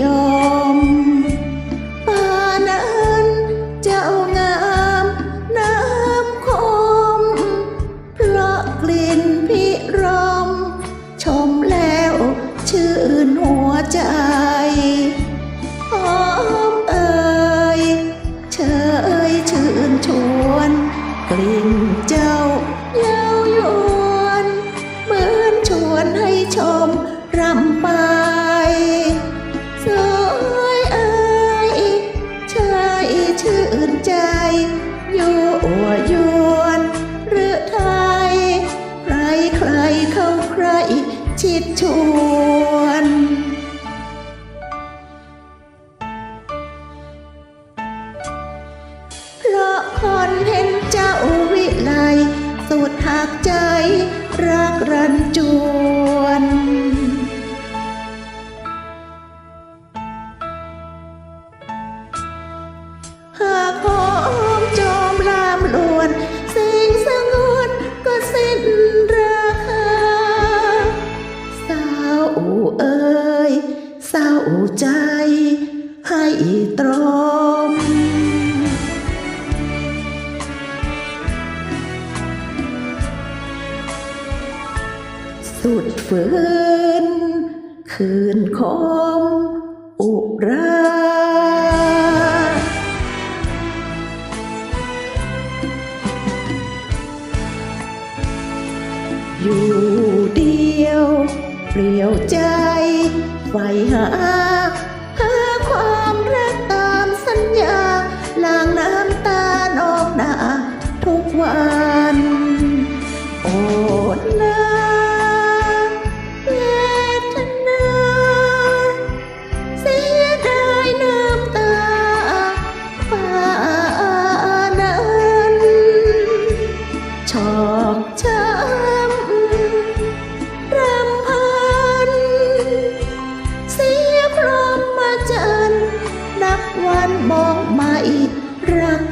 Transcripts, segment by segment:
ยอมป่านั้นเจ้างามน้ำคม เพราะกลิ่นพิรม ชมแล้วชื่นหัวใจหอมเอ่ยเชยชื่นชวนกลิ่นเจ้า ยั่วยวนหรือไทย ใครใครเข้าใครชิดชวนเพราะคนเห็นเจ้าวิไลสุดหักใจรักรันจวน ฝืน คืนคมอุราอยู่เดียว เปลี่ยวใจไฟหา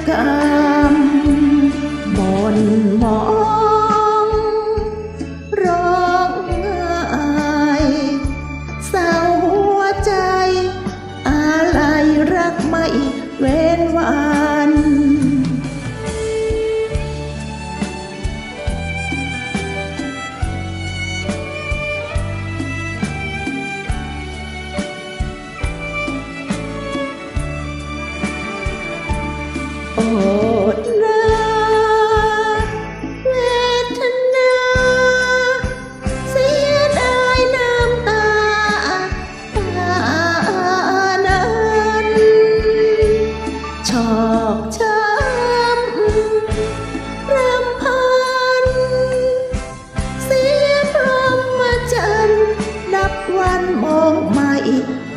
กรรมบนมองร้องไห้เศร้าหัวใจ อะไรรักไม่เว้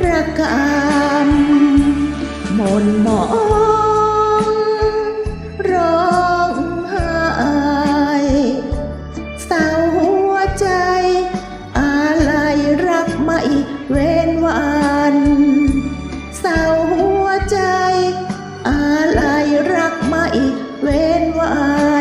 ระกำมนมองร้องไห้เศร้าหัวใจ อะไรรักไม่เว้นวันเศร้าหัวใจ อะไรรักไม่เว้นวัน